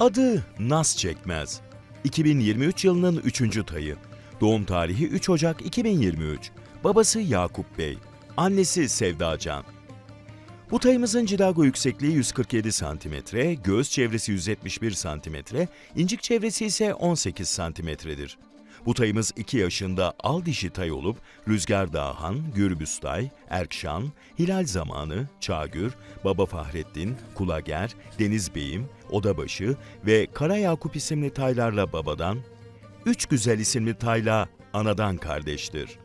Adı Nas Çekmez. 2023 yılının 3. tayı. Doğum tarihi 3 Ocak 2023. Babası Yakup Bey. Annesi Sevda Can. Bu tayımızın cilago yüksekliği 147 cm, göğüs çevresi 171 cm, incik çevresi ise 18 cm'dir. Bu tayımız 2 yaşında al dişi tay olup Rüzgar Dağhan, Gürbüstay, Erkşan, Hilal Zamanı, Çağgür, Baba Fahrettin, Kulager, Deniz Beyim, Odabaşı ve Kara Yakup isimli taylarla babadan, Üç Güzel isimli tayla anadan kardeştir.